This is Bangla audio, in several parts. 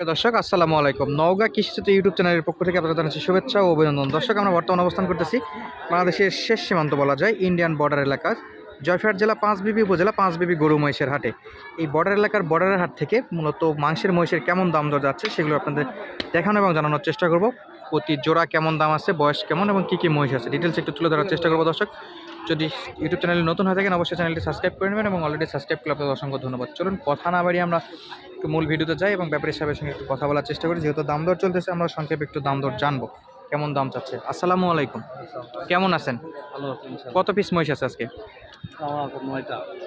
দর্শক, আসসালামু আলাইকুম। নওগাঁ কৃষিচিত্র ইউটিউব চ্যানেলের পক্ষ থেকে আপনাদের জানাচ্ছি শুভেচ্ছা ও অভিনন্দন। দর্শক, আমরা বর্তমানে অবস্থান করতেছি বাংলাদেশের শেষ সীমান্ত বলা যায় ইন্ডিয়ান বর্ডার এলাকা জয়ফাট জেলা পাঁচবিবি উপজেলা পাঁচবিবি গরু মহিষের হাটে। এই বর্ডার এলাকার বর্ডারের হাট থেকে মূলত মাংসের মহিষের কেমন দাম দর যাচ্ছে সেগুলো আপনাদের দেখানো এবং জানানোর চেষ্টা করব। প্রতি জোড়া কেমন দাম আছে, বয়স কেমন এবং কী কী মহিষ আছে ডিটেলস একটু তুলে ধরার চেষ্টা করব দর্শক। যদি ইউটিউব চ্যানেলে নতুন হয়ে থাকেন অবশ্যই চ্যানেলটি সাবস্ক্রাইব করে নেবেন এবং অলরেডি সাবস্ক্রাইব করলে আপনাদের অসংখ্য ধন্যবাদ। চলুন কথা না বাড়িয়ে আমরা একটু মূল ভিডিওতে যাই এবং ব্যাপারী সাহেবের সঙ্গে একটু কথা বলার চেষ্টা করি। যেহেতু দাম দর চলতেছে আমরা সংক্ষেপে একটু দাম দর জানব। কেমন দাম চাচ্ছে? আসসালামু আলাইকুম। কেমন আছেন। কত পিস মহিষ আছে আজকে?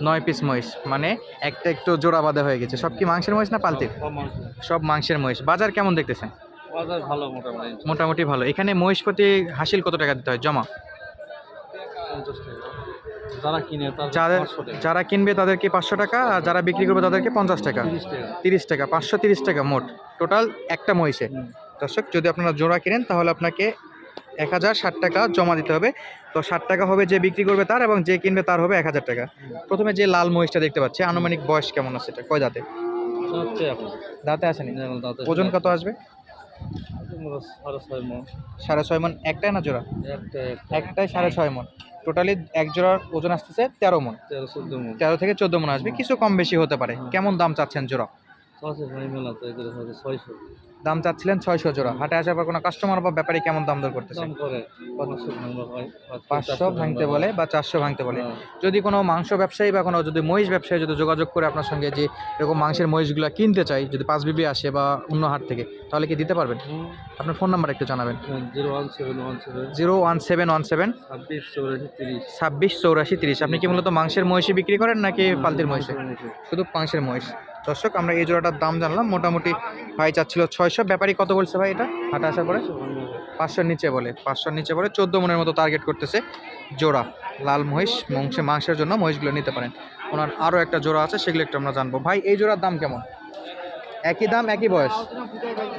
নয় পিস মহিষ। মানে একটা একটু জোড়া বাঁধা হয়ে গেছে। সব কি মাংসের মহিষ না পালতির? সব মাংসের। মহিষ। বাজার কেমন দেখতেছেন? মোটামুটি। মোটামুটি ভালো। এখানে মহিষ প্রতি হাসিল কত টাকা দিতে হয়? জমা। পঞ্চাশ টাকা। যারা কিনে যারা কিনবে তাদেরকে পাঁচশো টাকা আর যারা বিক্রি করবে তাদেরকে পঞ্চাশ টাকা। তিরিশ টাকা। পাঁচশো তিরিশ টাকা মোট। টোটাল একটা মহিষে। দর্শক যদি আপনারা জোড়া কিনেন তাহলে আপনাকে এক হাজার ষাট টাকা জমা দিতে হবে। তো ষাট টাকা হবে যে বিক্রি করবে তার এবং যে কিনবে তার হবে এক হাজার টাকা। প্রথমে যে লাল মহিষটা দেখতে পাচ্ছি আনুমানিক বয়স কেমন আছে এটা? কয় দাঁতে? দাঁতে আসেনি? ওজন কত আসবে? সাড়ে ছয় মন। সাড়ে ছয় মন একটাই না জোড়া? একটা একটা একটাই সাড়ে ছয় মন। টোটালি এক জোড়ার ওজন আসতেছে তেরো মন। তেরো চোদ্দ মন। তেরো থেকে চোদ্দ মন আসবে কিছু কম বেশি হতে পারে। কেমন দাম চাচ্ছেন জোড়া? আছে ভাই মেলা তো এদের ছয়শো। দাম চাচ্ছিলেন ছয়শো জোড়া। হাটে আসার পর কোনো কাস্টমার বা ব্যাপারে কেমন দাম দর করতেছে? পাঁচশো ভাঙা হয় পাঁচশো ভাঙতে বলে বা চারশো ভাঙতে বলে। হ্যাঁ। যদি কোনো মাংস ব্যবসায়ী বা কোনো যদি মহিষ ব্যবসায়ী যদি যোগাযোগ করে আপনার সঙ্গে যে এরকম মাংসের মহিষগুলো কিনতে চাই যদি পাঁচ বিবি আসে বা অন্য হাট থেকে তাহলে কি দিতে পারবেন? আপনার ফোন নাম্বার একটু জানাবেন। Zero one seven one seven. Zero one seven one seven. ছাব্বিশ চৌরাশি তিরিশ। আপনি কি মূলত মাংসের মহিষই বিক্রি করেন নাকি পালতির মহিষে? শুধু মাংসের মহিষ। দর্শক, আমরা এই জোড়াটার দাম জানলাম। মোটামুটি ভাই চাচ্ছিল ছয়শো। ব্যাপারী কত বলছে ভাই এটা? হাটে আসার পরে? পাঁচশোর নিচে বলে, পাঁচশোর নিচে বলে। চোদ্দ মনের মতো টার্গেট করতেছে জোড়া। লাল মহিষ, মাংসে মাংসের জন্য মহিষগুলো নিতে পারেন। ওনার আরও একটা জোড়া আছে, সেগুলো একটু আমরা জানব। ভাই, এই জোড়ার দাম কেমন? একই দাম, একই বয়স?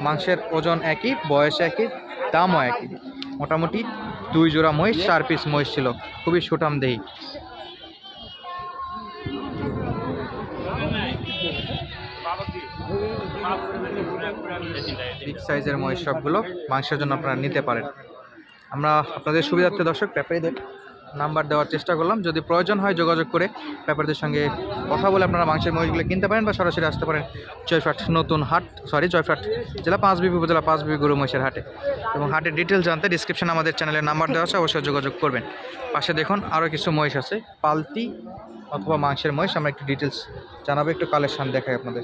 মাংসের ওজন একই, বয়স একই, দামও একই। মোটামুটি দুই জোড়া মহিষ, চার পিস মহিষ ছিল। খুবই সুঠাম বিগ সাইজের মহিষ সবগুলো মাংসের জন্য আপনারা নিতে পারেন। আমরা আপনাদের সুবিধার্থে দর্শক ব্যাপারীদের নাম্বার দেওয়ার চেষ্টা করলাম। যদি প্রয়োজন হয় যোগাযোগ করে ব্যাপারীদের সঙ্গে কথা বলে আপনারা মাংসের মহিষগুলো কিনতে পারেন বা সরাসরি আসতে পারেন জয়ফাট নতুন হাট সরি জয়ফাট জেলা পাঁচ পাঁচবিবি উপজেলা পাঁচ পাঁচবিবি গরু মহিষের হাটে। এবং হাটের ডিটেলস জানতে ডিসক্রিপশনে আমাদের চ্যানেলের নাম্বার দেওয়া আছে, অবশ্যই যোগাযোগ করবেন। পাশে দেখুন আরও কিছু মহিষ আছে, পালতি অথবা মাংসের মহিষ। আমরা একটু ডিটেলস জানাব, একটু কালেকশান দেখাই আপনাদের।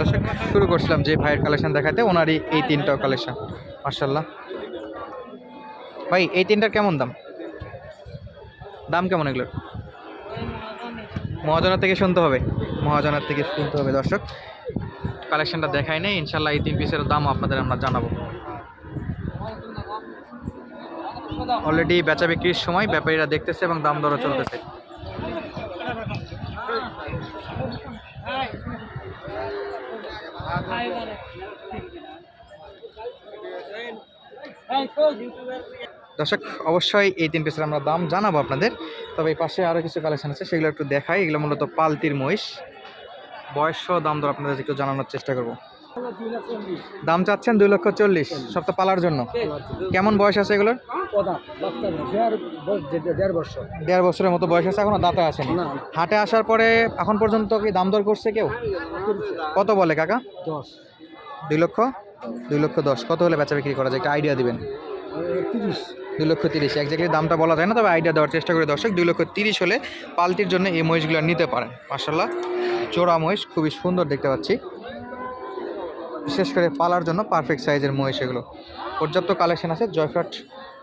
দর্শক, শুরু করছিলাম যে ভাইয়ের কালেকশন দেখাতে, ওনারই এই তিনটাও কালেকশন মার্শাল্লাহ ভাই, এই তিনটার কেমন দাম? দাম কেমন এগুলোর মহাজনের থেকে শুনতে হবে। মহাজনের থেকে শুনতে হবে, দর্শক। কালেকশনটা দেখাই নেই ইনশাল্লাহ এই তিন পিসের দাম আপনাদের আমরা জানাব। অলরেডি বেচা বিক্রির সময় ব্যাপারীরা দেখতেছে এবং দাম দরও চলতেছে। দর্শক, অবশ্যই এই তিন পিসের আমরা দাম জানাব আপনাদের। তবে এই পাশে আরও কিছু কালেকশন আছে, সেগুলো একটু দেখাই। এগুলো মূলত পালতির মহিষ। বয়স দাম দর আপনাদের একটু জানানোর চেষ্টা করব। দাম চাচ্ছেন দুই লক্ষ চল্লিশ। সব তো পালার জন্য। কেমন বয়স আছে এগুলোর? দেড় বছরের মতো বয়স আছে এখনও দাঁতে আসেনি। না। হাটে আসার পরে এখন পর্যন্ত কি দাম দর করছে কেউ? কত বলে কাকা? দশ। দুই লক্ষ? দুই লক্ষ দশ। কত হলে বেচা বিক্রি করা যায়? একটা আইডিয়া দিবেন। তিরিশ। দুই লক্ষ তিরিশ। একজাক্টলি দামটা বলা যায় না তবে আইডিয়া দেওয়ার চেষ্টা করে দর্শক। দুই লক্ষ তিরিশ হলে পালতির জন্য এই মহিষগুলো নিতে পারেন। মার্শাল্লাহ চোরা মহিষ খুবই সুন্দর দেখতে পাচ্ছি। বিশেষ করে পালার জন্য পারফেক্ট সাইজের মহিষ এগুলো। পর্যাপ্ত কালেকশন আছে জয়ফ্রাট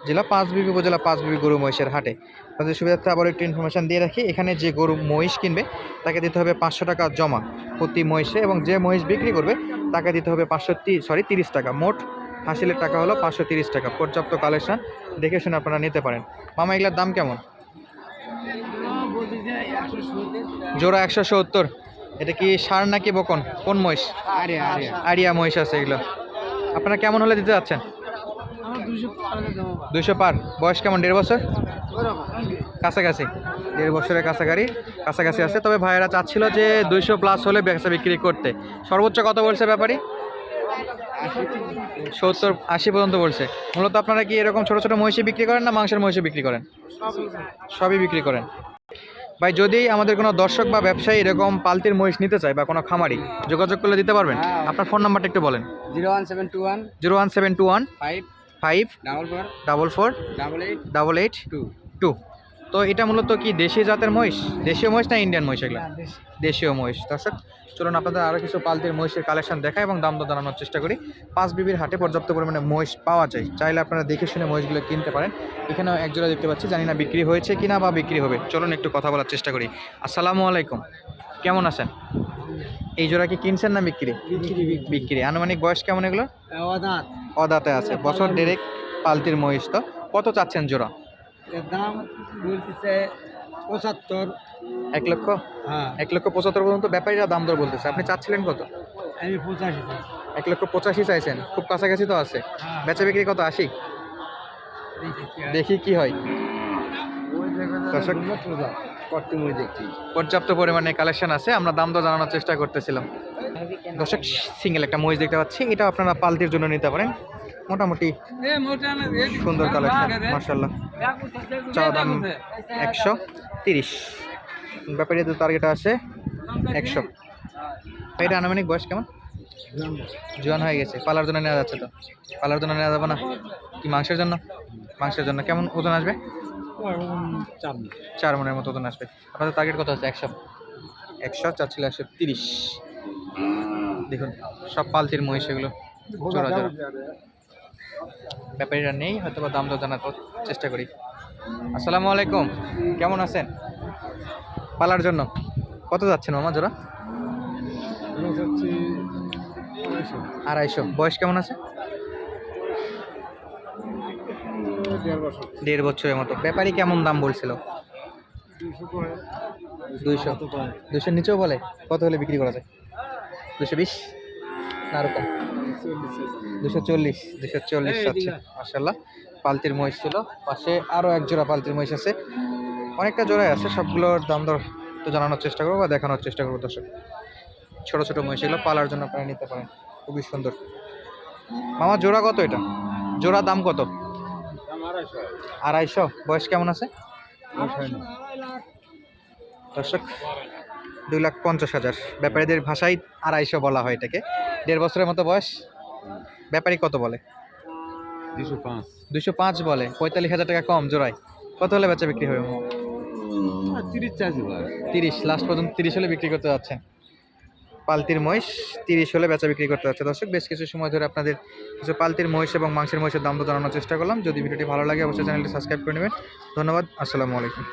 জেলা পাঁচ বিবি উপজেলা পাঁচ বিবি গরু মহিষের হাটে। তাদের সুবিধার্থে আবার একটু ইনফরমেশন দিয়ে রাখি, এখানে যে গরু মহিষ কিনবে, তাকে দিতে হবে পাঁচশো টাকা জমা প্রতি মহিষে এবং যে মহিষ বিক্রি করবে, তাকে দিতে হবে পাঁচশো সরি তিরিশ টাকা। মোট হাসিলের টাকা হলো পাঁচশো তিরিশ টাকা। পর্যাপ্ত কালেকশন দেখে শুনে আপনারা নিতে পারেন। মামা, এগুলোর দাম কেমন? জোড়া একশো সত্তর। এটা কি সার নাকি বকন? কোন মহিষ? আরে আরে আরিয়া মহিষ আছে এগুলো। আপনারা কেমন হলে দিতে যাচ্ছেন? দুইশো পার বয়স কেমন? দেড় বছর? কাছাকাছি। দেড় বছরের কাছাকাছি কাছাকাছি আছে। তবে ভাইয়েরা চাচ্ছিল যে দুইশো প্লাস হলে ব্যবসা বিক্রি করতে। সর্বোচ্চ কত বলছে ব্যাপারী? সত্তর আশি পর্যন্ত বলছে। মূলত আপনারা কি এরকম ছোট ছোট মহিষে বিক্রি করেন না মাংসের মহিষে বিক্রি করেন? সবই বিক্রি করেন। ভাই যদি আমাদের কোনো দর্শক বা ব্যবসায়ী এরকম পালতির মহিষ নিতে চায় বা কোনো খামারি যোগাযোগ করলে দিতে পারবেন? আপনার ফোন নাম্বারটা একটু বলেন। Zero one seven two one zero one seven two one five five double four double four double eight double eight two. Two. তো এটা মূলত কি দেশি জাতের মহিষ? দেশীয় মহিষ না ইন্ডিয়ান মহিষ এগুলো? দেশীয়। মহিষ দর্শক চলুন আপনাদের আরও কিছু পালতির মহিষের কালেকশন দেখাই এবং দাম দর জানানোর চেষ্টা করি। পাঁচ বিবির হাটে পর্যাপ্ত পরিমাণে মহিষ পাওয়া যায়। চাইলে আপনারা দেখে শুনে মহিষগুলো কিনতে পারেন। এখানেও এক জোড়া দেখতে পাচ্ছি জানি না বিক্রি হয়েছে কিনা বা বিক্রি হবে। চলুন একটু কথা বলার চেষ্টা করি। আসসালামু আলাইকুম। কেমন আছেন? এই জোড়া কি কিনছেন না বিক্রি? বিক্রি আনুমানিক বয়স কেমন এগুলো অদাত। অদাতে আছে। বছর ডেরেক পালতির মহিষ তো। কত চাচ্ছেন জোড়া? এর দাম বলতেছে পঁচাত্তর। এক লক্ষ? হ্যাঁ। এক লক্ষ পঁচাত্তর পর্যন্ত ব্যাপারীরা দাম দর বলতেছে। আপনি চাচ্ছিলেন কত? আমি পঁচাশি এক লক্ষ পঁচাশি চাইছেন। খুব কাছাকাছি তো আছে। বেচা বিক্রি কত? আশি? দেখি কি হয়। দর্শক দেখছি পর্যাপ্ত পরিমাণে কালেকশন আছে। আমরা দাম দর জানানোর চেষ্টা করতেছিলাম। দর্শক সিঙ্গেল একটা মহিষ দেখতে পাচ্ছি। এটা আপনারা পালতির জন্য নিতে পারেন। মোটামুটি সুন্দর কালেকশন মার্শাল্লাহ চা দাম একশো তিরিশ। ব্যাপারে তো টার্গেট আছে একশো। এটা আনুমানিক বয়স কেমন? জোয়ান হয়ে গেছে। পালার জন্য নেওয়া যাচ্ছে তো। পালার জন্য নেওয়া যাবে না? কি মাংসের জন্য? মাংসের জন্য। কেমন ওজন আসবে? চার চার মনের মতো ওজন আসবে। আপনাদের টার্গেট কত আছে? একশো। একশো চার ছিল একশো তিরিশ। দেখুন সব পালতির মহিষ এগুলো। জোড়া জোড়া। ব্যাপারীরা নেই হয়তো বা দাম দর জানার চেষ্টা করি। আসসালামু আলাইকুম, কেমন আছেন? পালার জন্য। কত যাচ্ছেন মামা জোড়া? আড়াইশো। বয়স কেমন আছে? দেড় বছরের মতো। ব্যাপারী কেমন দাম বলছিল? দুইশো। দুশোর নিচেও বলে? কত হলে বিক্রি করা যায়? দুশো বিশ? না দুশো চল্লিশ দুশো চল্লিশ আচ্ছা মাসাল্লাহ পালতির মহিষ ছিল। পাশে আরও এক জোড়া পালতির মহিষ আছে। অনেকটা জোড়াই আছে সবগুলোর দাম দর তো জানানোর চেষ্টা করব বা দেখানোর চেষ্টা করব দর্শক। ছোট ছোট মহিষ এগুলো পালার জন্য আপনারা নিতে পারেন। খুবই সুন্দর। মামা জোড়া কত এটা? জোড়া দাম কত? আড়াইশো। বয়স কেমন আছে? দর্শক দুই লাখ পঞ্চাশ হাজার। ব্যাপারীদের ভাষায় আড়াইশো বলা হয় এটাকে। দেড় বছরের মতো বয়স। ব্যাপারী কত বলে? দুশো পাঁচ। দুশো পাঁচ বলে। পঁয়তাল্লিশ হাজার টাকা কম জোড়ায়। কত হলে বেচা বিক্রি হবে? তিরিশ তিরিশ লাস্ট পর্যন্ত তিরিশ হলে বিক্রি করতে যাচ্ছেন পালতির মহিষ তিরিশ হলে বেচা বিক্রি করতে যাচ্ছে। দর্শক বেশ কিছু সময় ধরে আপনাদের কিছু পালতির মহিষ এবং মাংসের মহিষের দাম তো জানানোর চেষ্টা করলাম। যদি ভিডিওটি ভালো লাগে অবশ্যই চ্যানেলটি সাবস্ক্রাইব করে নেবেন। ধন্যবাদ আসসালামু আলাইকুম।